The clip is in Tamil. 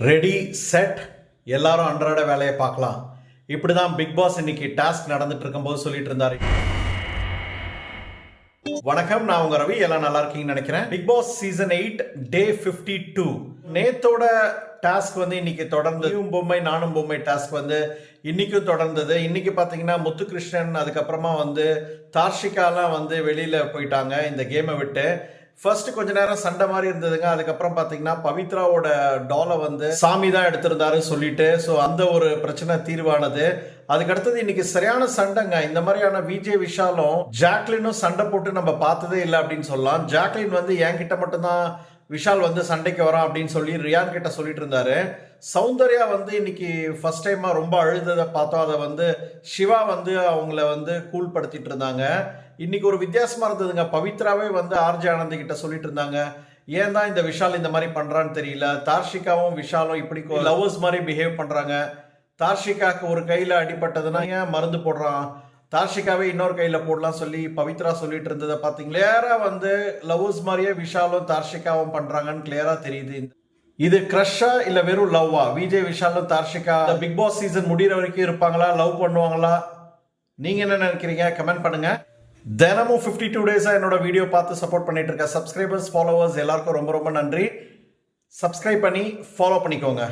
ரெடி செட் எல்லாரும் அன்றாட வேலையை பார்க்கலாம். இப்படி தான் பிக் பாஸ் இன்னைக்கு டாஸ்க் நடந்துட்டு இருக்கும்போது சொல்லிட்டு இருந்தாரு வணக்கம் நான் உங்க ரவி. எல்லாம் நல்லா இருக்கீங்கன்னு நினைக்கிறேன். Bigg Boss season eight day 52 டூ நேத்தோட டாஸ்க் வந்து இன்னைக்கு தொடர்ந்து நீயும் பொம்மை நானும் பொம்மை டாஸ்க் வந்து இன்னைக்கும் தொடர்ந்தது. இன்னைக்கு பார்த்தீங்கன்னா முத்துகிருஷ்ணன் அதுக்கப்புறமா வந்து தார்ஷிகாலாம் வந்து வெளியில் போயிட்டாங்க. இந்த கேமை விட்டு ஃபர்ஸ்ட் கொஞ்ச நேரம் சண்டை மாதிரி இருந்ததுங்க. அதுக்கப்புறம் பாத்தீங்கன்னா பவித்ராவோட டாலை வந்து சாமி தான் எடுத்திருந்தாரு சொல்லிட்டு ஸோ அந்த ஒரு பிரச்சனை தீர்வானது. அதுக்கு அடுத்தது இன்னைக்கு சரியான சண்டைங்க. இந்த மாதிரியான விஜய் விஷாலும் ஜாக்லினும் சண்டை போட்டு நம்ம பார்த்ததே இல்லை அப்படின்னு சொல்லலாம். ஜாக்லின் வந்து என்கிட்ட மட்டும்தான் விஷால் வந்து சண்டைக்கு வரான் அப்படின்னு சொல்லி ரியான் கிட்ட சொல்லிட்டு இருந்தாரு. சௌந்தர்யா வந்து இன்னைக்கு ஃபர்ஸ்ட் டைமா ரொம்ப அழுததை பார்த்தோம் அதை வந்து சிவா வந்து அவங்கள வந்து கூல் படுத்திட்டு இருந்தாங்க. இன்னைக்கு ஒரு வித்தியாசமா இருந்ததுங்க. பவித்ராவே வந்து ஆர்ஜி ஆனந்த் கிட்ட சொல்லிட்டு இருந்தாங்க. ஏன் தான் இந்த விஷால் இந்த மாதிரி பண்றான்னு தெரியல. தார்ஷிகாவும் விஷாலும் இப்படி லவ்வர்ஸ் மாதிரி பிஹேவ் பண்றாங்க. தார்ஷிகாக்கு ஒரு கையில அடிபட்டதுன்னா ஏன் மருந்து போடுறான்? தார்ஷிகாவே இன்னொரு கையில் போடலாம் சொல்லி பவித்ரா சொல்லிட்டு இருந்ததை பாத்தீங்களா கிளியராக வந்து லவ்ஸ் மாதிரியே விஷாலும் தார்ஷிகாவும் பண்ணுறாங்கன்னு கிளியராக தெரியுது. இது க்ரஷ்ஷா இல்லை வெறும் லவ்வா விஜய் விஷாலும் தார்ஷிகா பிக் பாஸ் சீசன் முடிகிற வரைக்கும் இருப்பாங்களா? லவ் பண்ணுவாங்களா? நீங்கள் என்ன நினைக்கிறீங்க? கமெண்ட் பண்ணுங்கள் தினமும் 52 டூ டேஸாக என்னோட வீடியோ பார்த்து சப்போர்ட் பண்ணிட்டு இருக்க சப்ஸ்கிரைபர்ஸ் ஃபாலோவர்ஸ் எல்லாருக்கும் ரொம்ப ரொம்ப நன்றி. சப்ஸ்கிரைப் பண்ணி ஃபாலோ பண்ணிக்கோங்க.